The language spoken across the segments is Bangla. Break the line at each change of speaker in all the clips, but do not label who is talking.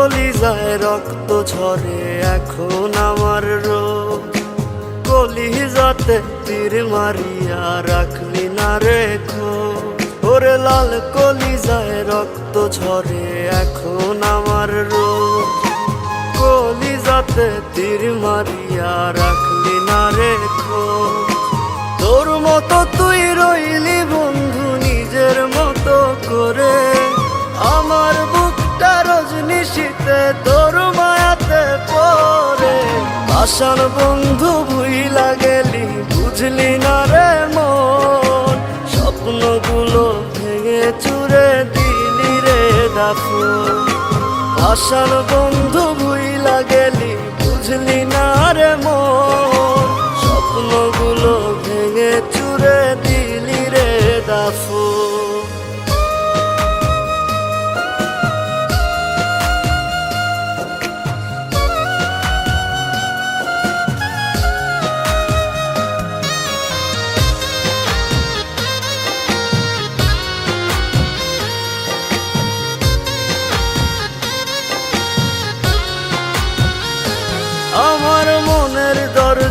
কলিজায় রক্ত ঝরে এখন আমার রোগ। কলিজাতে তীর মারিয়া রাখলি না রেখো ওরে লাল কলিজায় রক্ত ঝরে এখন আমার রোগ। কলিজাতে তীর মারিয়া রাখলি না রেখো তোর মতো আসার বন্ধু ভুইলা গেলি, বুঝলি না রে মন? স্বপ্নগুলো ভেঙে চুরে দিলি রে দাফু আসার বন্ধু ভুইলা গেলি, বুঝলি না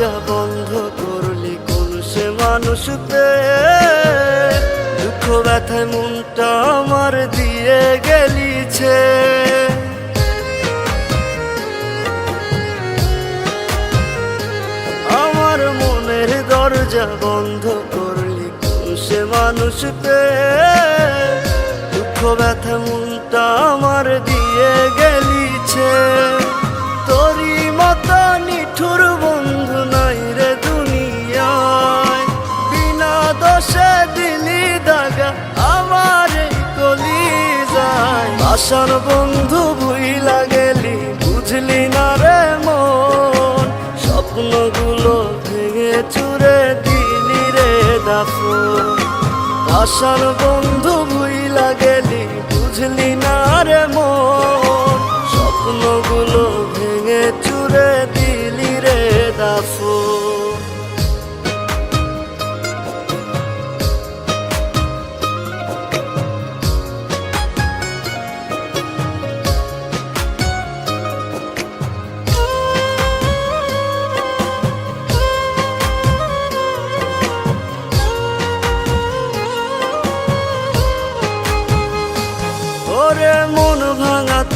দরজা বন্ধ করলি কোন সে মানুষতে? দুঃখ ব্যথায় মনটা আমার দিয়ে গেলিছে। আমার মনের দরজা বন্ধ করলি কোন সে মানুষতে? দুঃখ ব্যথা মনটা আমার দিয়ে গেলিছে। আসার বন্ধু ভুইলা গেলি, বুঝলি না রে মন। স্বপ্নগুলো ভেঙে চুরে দিলি রে দাফু আশার বন্ধু ভুইলা গেলি, বুঝলি না রে মন। স্বপ্নগুলো ভেঙে চুরে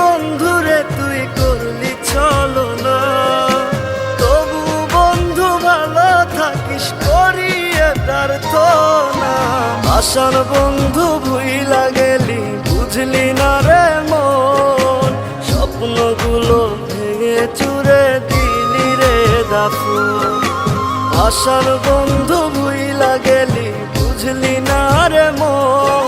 বন্ধুরে, তুই করলি চলো না। তবু বন্ধু ভালো থাকিস আসার বন্ধু ভুইলা গেলি, বুঝলি না রে মন। স্বপ্নগুলো ভেঙে চুরে দিলি রে দাফু আসার বন্ধু ভুইলা গেলি, বুঝলি না রে মন।